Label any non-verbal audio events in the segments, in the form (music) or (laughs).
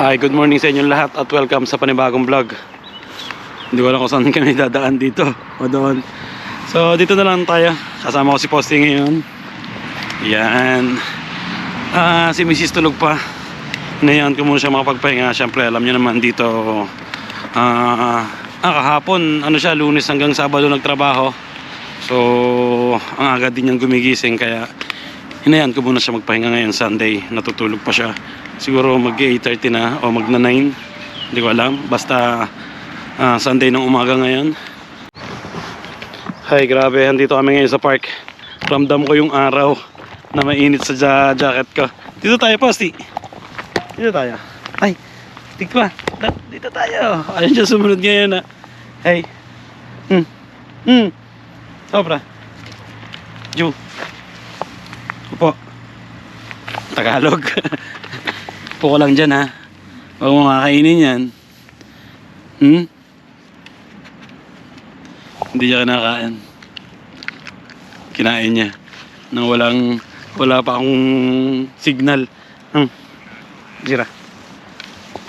Hi, good morning sa inyong lahat at welcome sa panibagong vlog. Hindi ko alam kung saan kami dadaan dito o doon. So, dito na lang tayo. Kasama ko si Posty ngayon. Yan. Ah, si Mrs. tulog pa. Hinayaan ko muna siya makapagpahinga. Siyempre, alam niyo naman dito, ah, ah, kahapon, ano siya, lunes hanggang sabado nagtrabaho. So, ang aga din niyang gumigising kaya hinayaan ko muna siya magpahinga ngayon Sunday. Natutulog pa siya. Siguro mag 8.30 na o mag 9. Hindi ko alam. Basta ah, Sunday ng umaga ngayon. Hi, grabe. Andito kami ngayon sa park. Ramdam ko yung araw na mainit sa ja- jacket ko. Dito tayo, Posti. Dito tayo. Ay, tikpa. Dito tayo. Ayun siya sumunod ngayon na. Hey. Hmm. Hmm. Sobra. Ju. Tagalog. Upo ko lang dyan ha. Huwag mo kakainin yan. Hmm? Hindi niya kinakain. Kinain niya. Nang walang, wala pa akong signal. Hmm. Jira.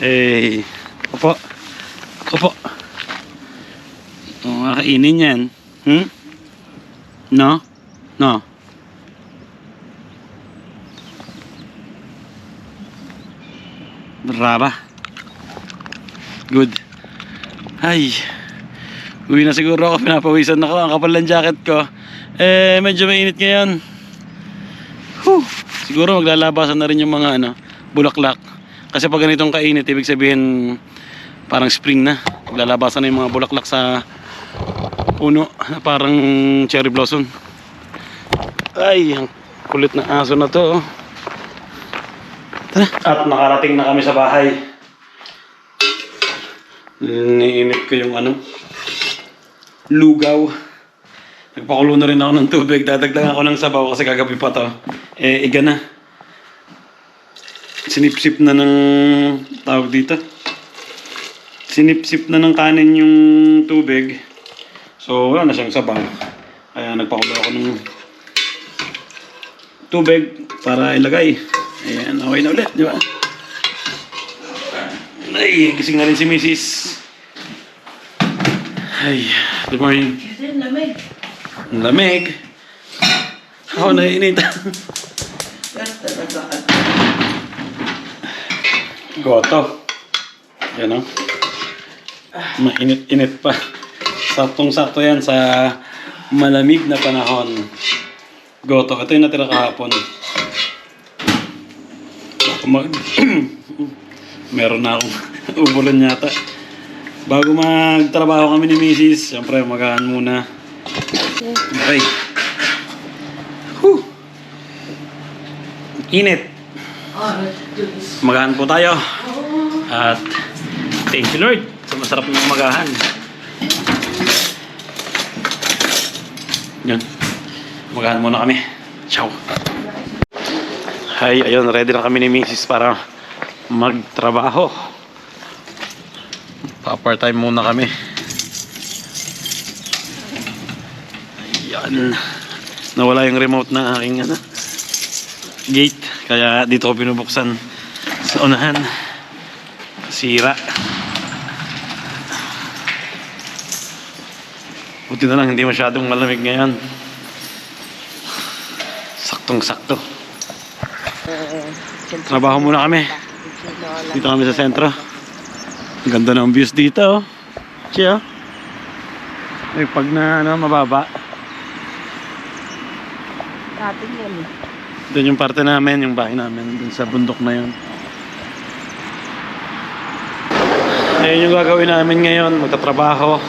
Eh, upo. Upo. Huwag kakainin yan. Hmm? No? No? Brava. Good. Ay. Uwi na siguro ako. Pinapawisan ako. Ang kapal ng jacket ko. Eh, medyo mainit ngayon. Whew. Siguro maglalabasan na rin yung mga ano, bulaklak. Kasi pag ganitong kainit, ibig sabihin parang spring na. Maglalabasan na yung mga bulaklak sa puno. Parang cherry blossom. Ay, ang kulit na aso na to. oh. At nakarating na kami sa bahay. Niinit ko yung ano, lugaw. Nagpakulo na rin ako ng tubig. Dadagdagan ako ng sabaw kasi kagabi pa to. Eh, iga na. Sinipsip na ng tawag dito. Sinipsip na ng kanin yung tubig. So, wala na siyang sabaw. Kaya nagpakulo ako ng tubig para ilagay. Ayan, okay na ulit, di ba? Ay, gising na rin si Mrs. Ay, good morning. Kasi lamig. Ang lamig. Ako talaga ano. Goto. Yan o. Mainit-init pa. Saktong-sakto yan sa malamig na panahon. Goto. Ito yung natira kahapon. Mag... (clears throat) Meron na akong (laughs) ubulan yata. Bago magtrabaho kami ni Mrs. Siyempre, magaan muna. Okay. Whew. Init. Magahan po tayo. At thank you Lord sa masarap ng magahan. Yan. Magahan muna kami. Ciao. Hi, ayun, ready na kami ni Mrs. para magtrabaho. Pa-part-time muna kami. Ayan. Nawala yung remote ng aking ano, gate. Kaya dito ko pinubuksan sa unahan. Sira. Buti na lang hindi masyadong malamig ngayon. Saktong sakto. Trabaho muna kami. Dito kami sa sentro. Ang ganda ng views dito. Oh. Chiyo. May pag na ano, mababa. Atin yan. Doon yung parte namin, yung bahay namin, doon sa bundok na yun. Ayun yung gagawin namin ngayon, magtatrabaho.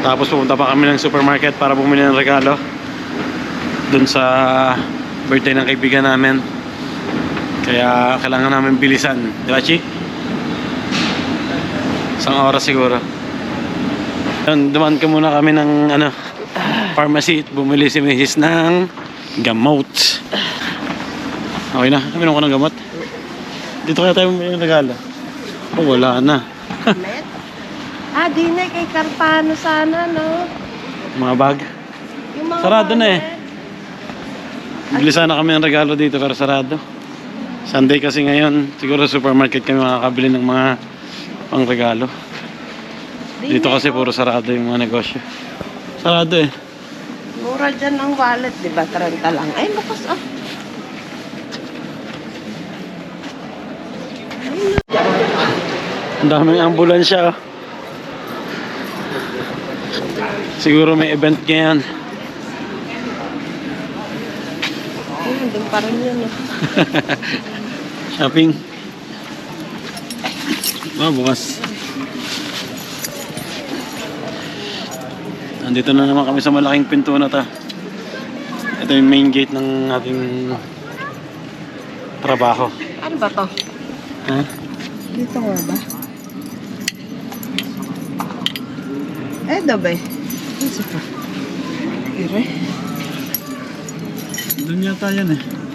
Tapos pupunta pa kami ng supermarket para bumili ng regalo. Doon sa birthday ng kaibigan namin. Kaya kailangan namin bilisan. Di ba, Chi? Isang oras siguro. Yun, dumaan ka muna kami ng ano, pharmacy. Bumili si Mrs. ng gamot. Okay na, uminom ko ng gamot. Dito kaya tayo bumili ng regalo. Oh, wala na. Ah, di na kay Carpano sana, no? Mga bag. Yung mga Sarado na eh. Bili sana kami ng regalo dito pero sarado. Sunday kasi ngayon, siguro supermarket kami makakabili ng mga pangregalo. Dito kasi puro sarado yung mga negosyo. Sarado eh. Mura dyan ang wallet, di ba? 30 lang. Ay, bukas ah. Ang daming ambulansya. oh. Siguro may event ngayon. Ayun, doon pa rin yun. (laughs) Shopping. Ah, bukas. Nandito na naman kami sa malaking pinto na ta. Ito yung main gate ng ating trabaho. Ano ba to? Ha? Dito nga ba? Eh, dabe. Isa pa. Ire. Doon yata yan eh.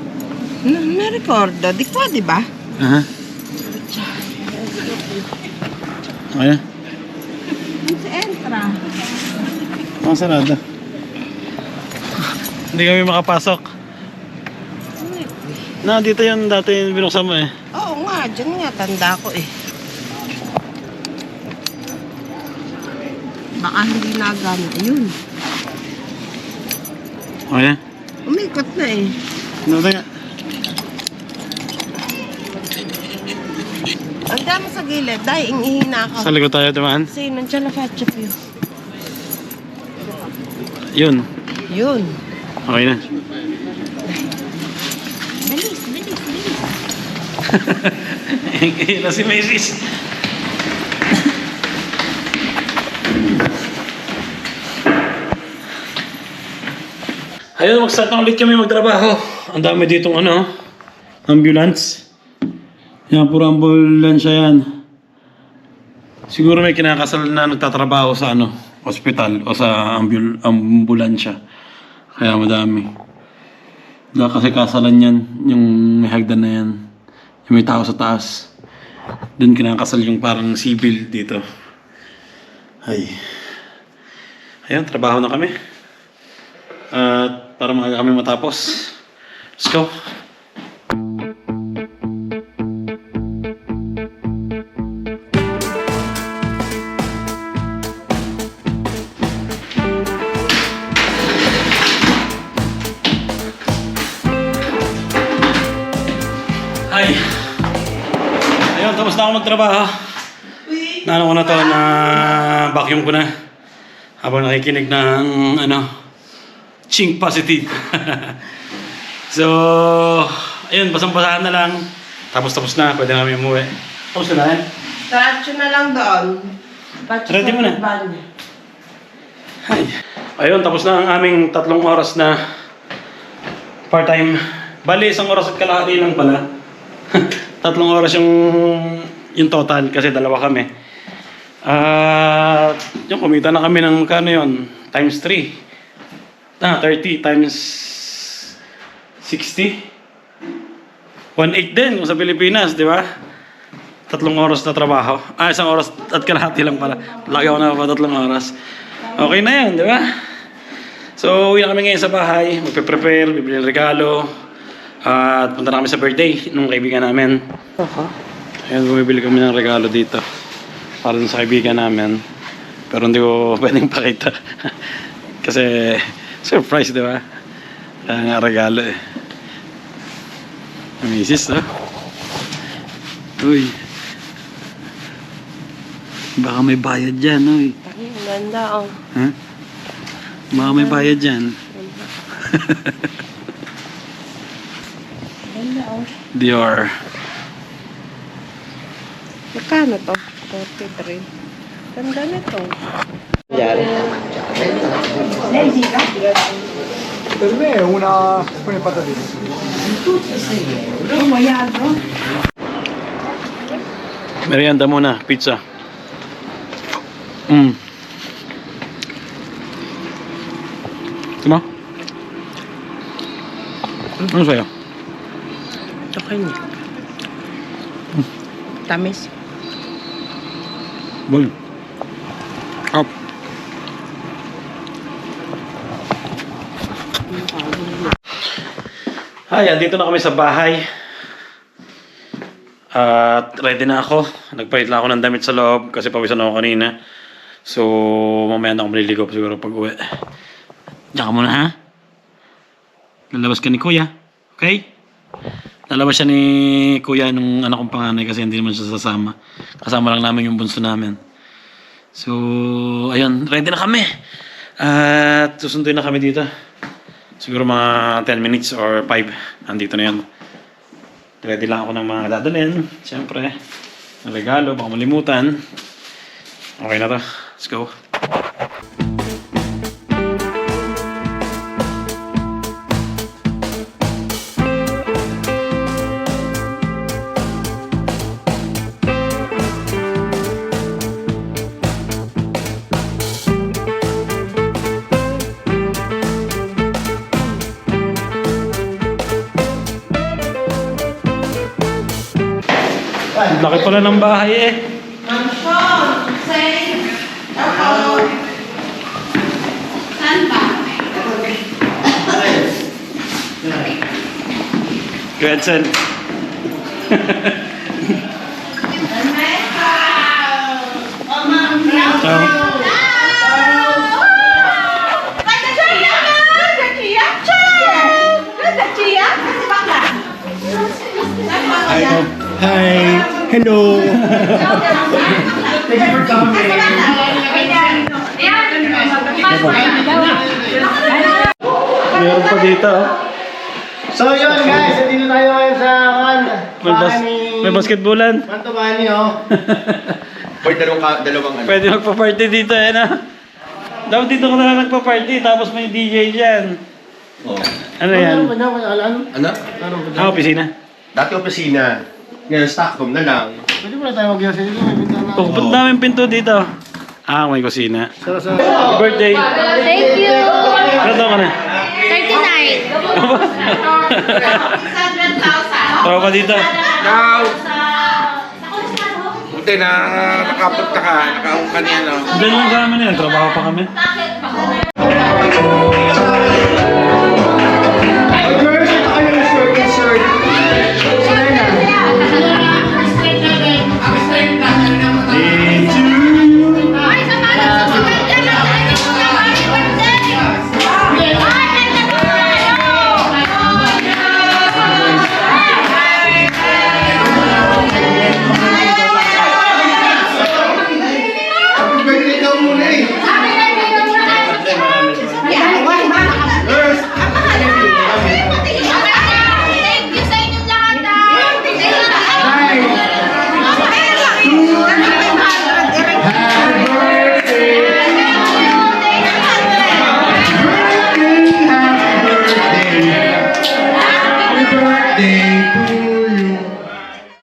Na, na-recordo. Di ko, di ba? Aha. Ayan. Si Entra. Mga sarado. Hindi kami makapasok. Na, dito yung dati binuksan mo eh. Oo nga, dyan nga. Tanda ko eh. Baka hindi nagana. Ayun. Ayan. Umikot na eh. Ano ba nga? Ang dami sa gilid. Dahil ingihina ako. Sa likod tayo dumaan. Kasi nandiyan na ketchup yun. Yun. Yun. Okay na. Bilis, bilis, bilis. (laughs) Hila si Macy's. Ayun, mag-start na ulit kami magtrabaho. Ang dami ditong ano, ambulance. Yan, puro ambulansya yan. Siguro may kinakasal na nagtatrabaho sa ano, hospital o sa ambul ambulansya. Kaya madami. Dahil kasi kasalan yan, yung may hagdan na yan. Yung may tao sa taas. Doon kinakasal yung parang civil dito. Ay. Ayun, trabaho na kami. At para maaga kami matapos. Let's go. Na magtrabaho. Naano ko na to, na vacuum ko na. Habang nakikinig ng, ano, chink positive. (laughs) so, ayun, basang-basahan na lang. Tapos tapos na, pwede na kami umuwi. Tapos na yan. Diretso na lang doon. Diretso Ready mo na? Ay. Ayun, tapos na ang aming tatlong oras na part-time. Bali, isang oras at kalahati lang pala. (laughs) tatlong oras yung yung total kasi dalawa kami. At yung kumita na kami ng kano yun, times 3. Ah, 30 times 60. 1.8 din kung sa Pilipinas, di ba? Tatlong oras na trabaho. Ah, isang oras at kalahati lang pala. Lagi ako na pa tatlong oras. Okay na yan, di ba? So, uwi na kami ngayon sa bahay. Magpe-prepare, bibili ng regalo. At punta na kami sa birthday ng kaibigan namin. Ako? Ayan, bumibili kami ng regalo dito. Para sa kaibigan namin. Pero hindi ko (laughs) pwedeng pakita. (laughs) Kasi, surprise, di ba? Kaya nga regalo eh. Misis, no? Uy. Baka may bayad dyan, uy. Ay, ganda oh. Ha? Baka may bayad dyan. Ganda oh. (laughs) Dior. Magkano to? 43. Ganda nito. Per me è una con le patatine. Merienda muna, pizza. Mm. Ano? Ano sa'yo? Okay niya. Tamis. Boy. Up. Hi, andito na kami sa bahay. At ready na ako. Nagpalit lang ako ng damit sa loob kasi pawisan ako kanina. So, mamaya na ako maliligo siguro pag uwi. Diyan ka muna ha. Lalabas ka ni Kuya. Okay? Lalabas siya ni Kuya nung anak kong panganay kasi hindi naman siya sasama. Kasama lang namin yung bunso namin. So, ayun. Ready na kami. At susunduin na kami dito. Siguro mga 10 minutes or 5. Andito na yan. Ready lang ako ng mga dadalhin. Siyempre, regalo, baka malimutan. Okay na to. Let's go. Laki pala ng bahay eh. Saan ba? Edson. Ciao. Hi! Hello! Thank you for coming. Meron pa dito. oh. So yun guys, dito tayo ngayon sa kan. May, bas may basketballan. Manto Bani oh. (laughs) Or dalawang, dalawang ano. Pwede magpa-party dito eh na. Dapat dito ko na lang nagpa-party tapos may DJ dyan. Oh. Ano yan? Ano ba alam? Ano? Ano ba? Ah, opisina. Dati opisina. Ngayon, stockroom na lang. Pwede mo na tayo mag-yasa dito. May bintana. Oh, ba't daming pinto dito? Ah, may kusina. Sa sa Happy birthday! Thank you! Ano daw ka na? 39! Tropa dito. Ciao! Buti na nakapunta ka, nakaung kanina. Diyan lang sa amin yan. Trabaho pa kami. Girls,